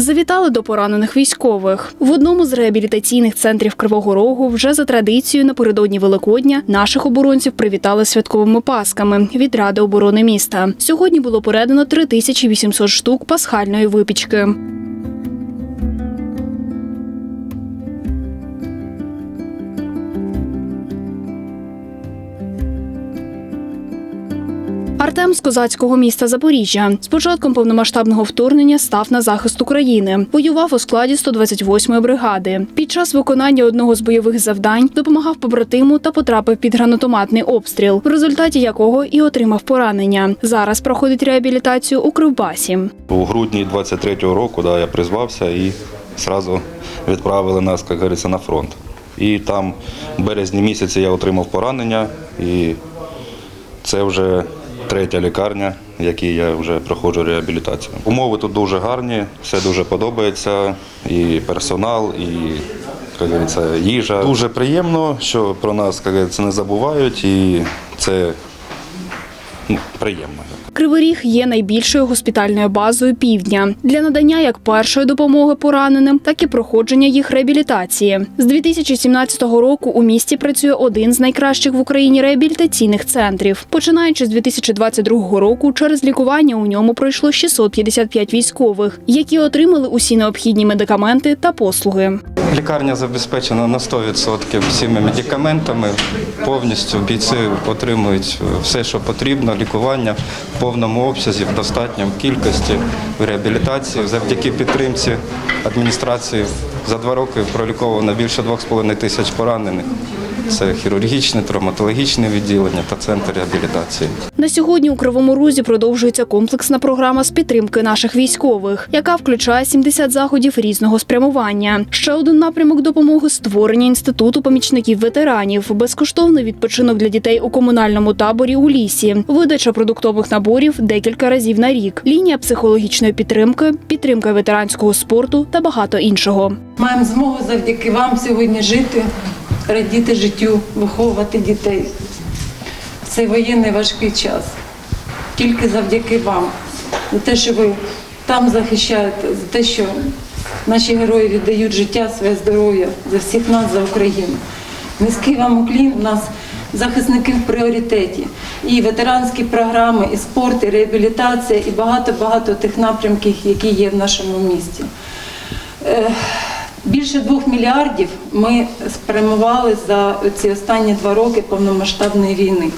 Завітали до поранених військових. В одному з реабілітаційних центрів Кривого Рогу вже за традицією напередодні Великодня наших оборонців привітали святковими пасками від Ради оборони міста. Сьогодні було передано 3800 штук пасхальної випічки. Артем з козацького міста Запоріжжя з початком повномасштабного вторгнення став на захист України. Воював у складі 128-ї бригади. Під час виконання одного з бойових завдань допомагав побратиму та потрапив під гранатометний обстріл, в результаті якого і отримав поранення. Зараз проходить реабілітацію у Кривбасі. У грудні 23-го року да, я призвався і одразу відправили нас, як говориться, на фронт. І там в березні місяці я отримав поранення, і це вже третя лікарня, в якій я вже проходжу реабілітацію. Умови тут дуже гарні, все дуже подобається, і персонал, і їжа. Дуже приємно, що про нас не забувають, і це ну, приємно. Кривий Ріг є найбільшою госпітальною базою півдня для надання як першої допомоги пораненим, так і проходження їх реабілітації. З 2017 року у місті працює один з найкращих в Україні реабілітаційних центрів. Починаючи з 2022 року, через лікування у ньому пройшло 655 військових, які отримали усі необхідні медикаменти та послуги. Лікарня забезпечена на 100% всіми медикаментами. Повністю бійці отримують все, що потрібно, лікування в повному обсязі, в достатньому кількості в реабілітації. Завдяки підтримці адміністрації за два роки проліковано більше 2,5 тисяч поранених. Це хірургічне, травматологічне відділення та центр реабілітації. На сьогодні у Кривому Розі продовжується комплексна програма з підтримки наших військових, яка включає 70 заходів різного спрямування. Ще один напрямок допомоги створення інституту помічників ветеранів, безкоштовний відпочинок для дітей у комунальному таборі у лісі, видача продуктових наборів декілька разів на рік, лінія психологічної підтримки, підтримка ветеранського спорту та багато іншого. Маємо змогу завдяки вам сьогодні жити, радіти життю, виховувати дітей цей воєнний важкий час. Тільки завдяки вам, за те, що ви там захищаєте, за те, що наші герої віддають життя, своє здоров'я за всіх нас, за Україну. Низький вам уклін у нас захисники в пріоритеті. І ветеранські програми, і спорт, і реабілітація, і багато-багато тих напрямків, які є в нашому місті. Більше двох мільярдів ми спрямували за ці останні два роки повномасштабної війни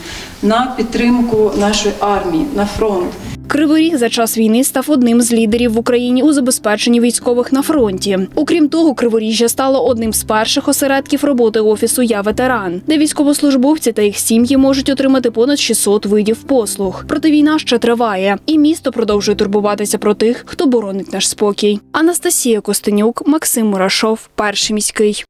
на підтримку нашої армії, на фронт. Кривий Ріг за час війни став одним з лідерів в Україні у забезпеченні військових на фронті. Окрім того, Криворіжжя стало одним з перших осередків роботи офісу Я ветеран, де військовослужбовці та їх сім'ї можуть отримати понад 600 видів послуг. Проте війна ще триває, і місто продовжує турбуватися про тих, хто боронить наш спокій. Анастасія Костенюк, Максим Мурашов, перший міський.